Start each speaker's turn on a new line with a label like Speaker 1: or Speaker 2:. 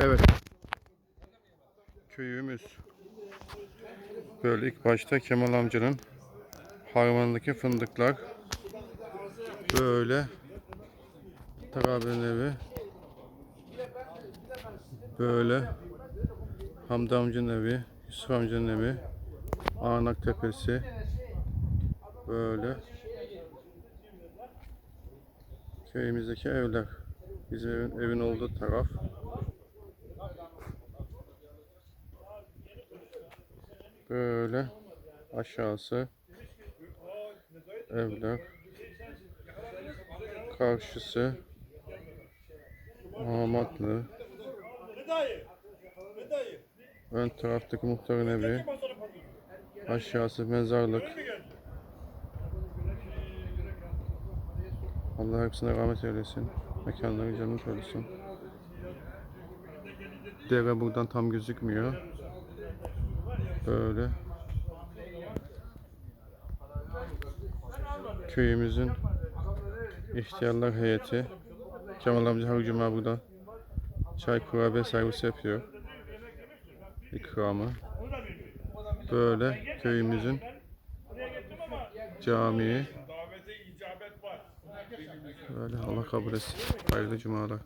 Speaker 1: Evet. Köyümüz. Böyle ilk başta Kemal amcanın harmanındaki fındıklar. Böyle Tarabe'nin evi. Böyle Hamdi amcanın evi, Yusuf amcanın evi, Ağanak Tepesi. Böyle köyümüzdeki evler. Bizim evin, evin olduğu taraf. Böyle aşağısı evler. Karşısı Ahmetli. Ön taraftaki muhtarın evi. Aşağısı mezarlık. Allah hepsine rahmet eylesin. Mekanları cennet eylesin. Dere buradan tam gözükmüyor. Böyle. Köyümüzün ihtiyarlar heyeti. Kemal amca her cuma burada çay kurabiye servis yapıyor. İkramı. Böyle köyümüzün camii. Böyle Allah kabul etsin. Hayırlı cumalar.